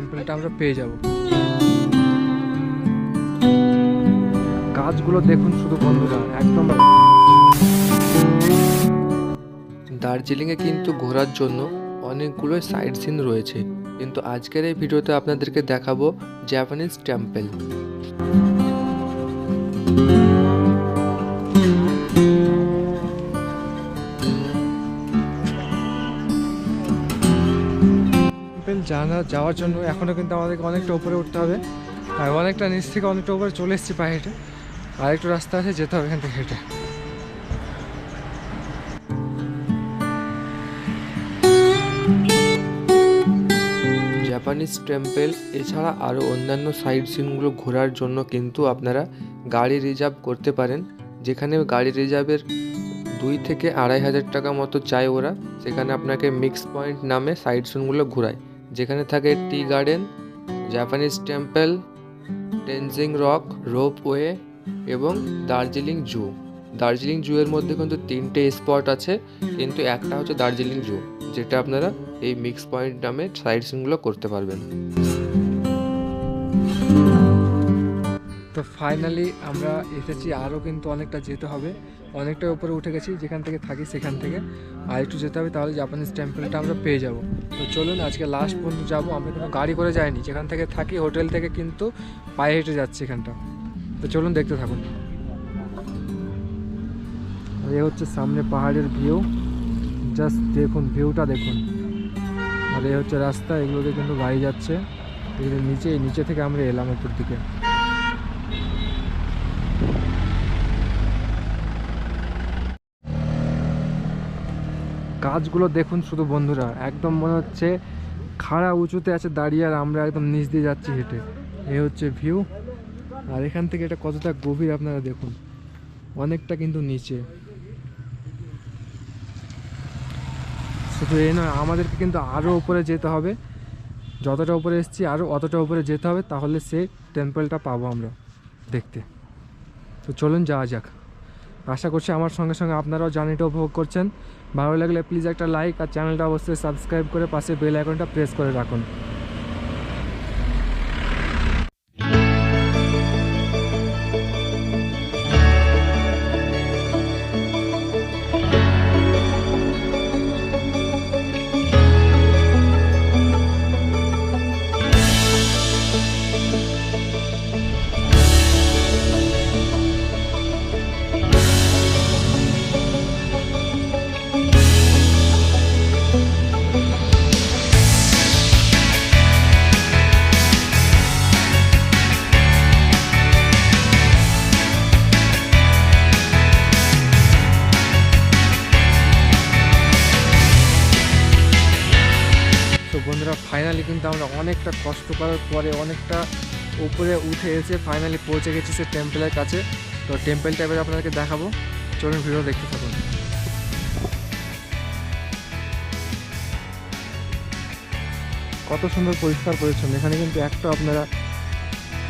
টেম্পলটা আমরা পেয়ে যাব। গাছগুলো দেখুন শুধু বন্ধুরা একদম দার্জিলিংয়ে কিন্তু ঘোরার জন্য অনেকগুলো সাইট সিন রয়েছে। কিন্তু আজকের এই ভিডিওতে আপনাদেরকে দেখাবো জাপানিজ টেম্পল জানা, যাওয়ার জন্য এখনও কিন্তু আমাদেরকে অনেকটা উপরে উঠতে হবে। আর অনেকটা নিচ থেকে অনেকটা উপরে চলে এসেছি পায়ে হেঁটে। আর একটু রাস্তা আছে, যেতে হবে এখান থেকে হেঁটে। জাপানিজ টেম্পেল এছাড়া আরও অন্যান্য সাইট সিনগুলো ঘোরার জন্য কিন্তু আপনারা গাড়ি রিজার্ভ করতে পারেন। যেখানে গাড়ি রিজার্ভের দুই থেকে আড়াই হাজার টাকা মতো চায় ওরা। সেখানে আপনাকে মিক্স পয়েন্ট নামে সাইট সিনগুলো ঘোরায়। যেখানে থাকে tea garden, Japanese temple, Tenzing rock ropeway এবং দার্জিলিং জু। দার্জিলিং জু এর মধ্যে কিন্তু তিনটে স্পট আছে, কিন্তু একটা হচ্ছে দার্জিলিং জু, যেটা আপনারা এই মিক্স পয়েন্ট নামে সাইট সিনগুলো করতে পারবেন। তো ফাইনালি আমরা এসেছি, আরও কিন্তু অনেকটা যেতে হবে। অনেকটা উপরে উঠে গেছি, যেখান থেকে থাকি সেখান থেকে। আর একটু যেতে হবে, তাহলে জাপানিজ টেম্পলটা আমরা পেয়ে যাব। তো চলুন, আজকে লাস্ট পর্যন্ত যাব। আমরা কোনো গাড়ি করে যাইনি। যেখান থেকে থাকি হোটেল থেকে কিন্তু পায়ে হেঁটে যাচ্ছি এখানটা। তো চলুন, দেখতে থাকুন। আর এ হচ্ছে সামনে পাহাড়ের ভিউ জাস্ট দেখুন ভিউটা দেখুন। আর এ হচ্ছে রাস্তা, এগুলোতে কিন্তু গাড়ি যাচ্ছে। এগুলো নিচে নিচে থেকে আমরা এলাম উপর দিকে। গাছগুলো দেখুন শুধু বন্ধুরা, একদম মনে হচ্ছে খাড়া উঁচুতে আছে দাঁড়িয়ে আর আমরা একদম নিচ দিয়ে যাচ্ছি হেঁটে। এ হচ্ছে ভিউ আর এখান থেকে এটা কতটা গভীর আপনারা দেখুন, অনেকটা কিন্তু নিচে। শুধু এই নয়, আমাদেরকে কিন্তু আরও উপরে যেতে হবে। যতটা উপরে এসেছি আরও অতটা উপরে যেতে হবে, তাহলে সে টেম্পলটা পাবো আমরা দেখতে। তো চলুন যাওয়া যাক। আশা করছি আমার সঙ্গে সঙ্গে আপনারাও জার্নিটা উপভোগ করছেন। ভালো লাগলে প্লিজ একটা লাইক আর চ্যানেলটা অবশ্যই সাবস্ক্রাইব করে পাশে বেল আইকনটা প্রেস করে রাখুন। ফাইনালি কিন্তু আমরা অনেকটা কষ্ট করার পরে অনেকটা উপরে উঠে এসে ফাইনালি পৌঁছে গেছি সে টেম্পলের কাছে। তো টেম্পলটা এবার আপনাদেরকে দেখাবো। চলুন ভিডিও দেখতে থাকুন। কত সুন্দর পরিষ্কার পরিচ্ছন্ন। এখানে কিন্তু একটা আপনারা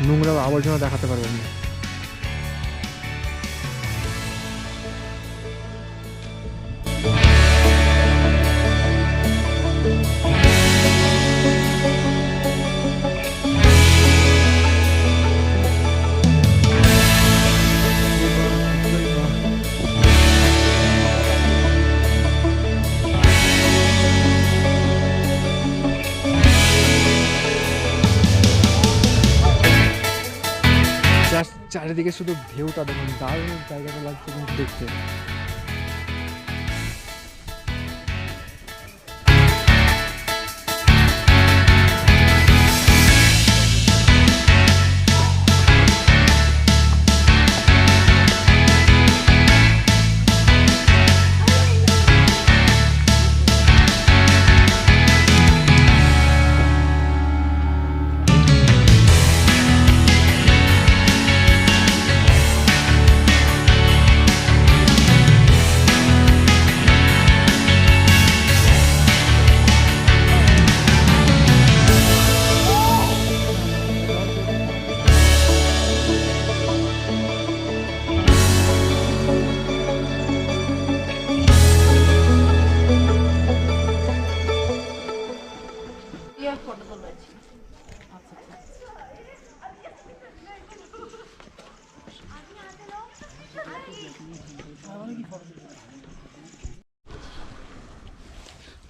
নোংরা আবর্জনা দেখাতে পারবেন না। চারিদিকে শুধু ঢেউটা দেখুন দারুণ জায়গাটা লাগছে কিন্তু দেখতে।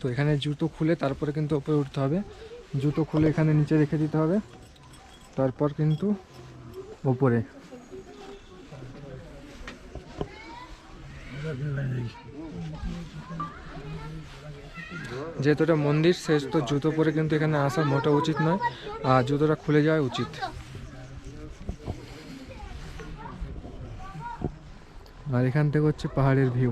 তো এখানে জুতো খুলে তারপরে কিন্তু ওপরে উঠতে হবে। জুতো খুলে এখানে নিচে রেখে দিতে হবে। তারপর কিন্তু ওপরে। যেহেতু এটা মন্দির শেষ তো জুতো পরে কিন্তু এখানে আসা মোটা উচিত নয়। আর জুতোটা খুলে যাওয়া উচিত। আর এখান থেকে হচ্ছে পাহাড়ের ভিউ।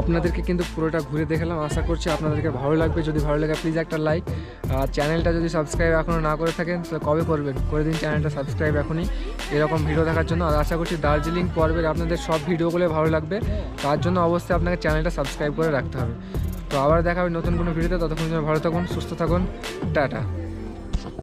আপনাদেরকে কিন্তু পুরোটা ঘুরে দেখালাম। আশা করছি আপনাদেরকে ভালো লাগবে। যদি ভালো লাগে প্লিজ একটা লাইক আর চ্যানেলটা যদি সাবস্ক্রাইব এখনও না করে থাকেন, তাহলে কবে করবেন? করে দিন চ্যানেলটা সাবস্ক্রাইব এখনই। এরকম ভিডিও দেখার জন্য। আর আশা করছি দার্জিলিং পর্বের আপনাদের সব ভিডিওগুলো ভালো লাগবে। তার জন্য অবশ্যই আপনাকে চ্যানেলটা সাবস্ক্রাইব করে রাখতে হবে। তো আবার দেখা হবে নতুন কোনো ভিডিওতে ততক্ষণ ভালো থাকুন, সুস্থ থাকুন। টাটা।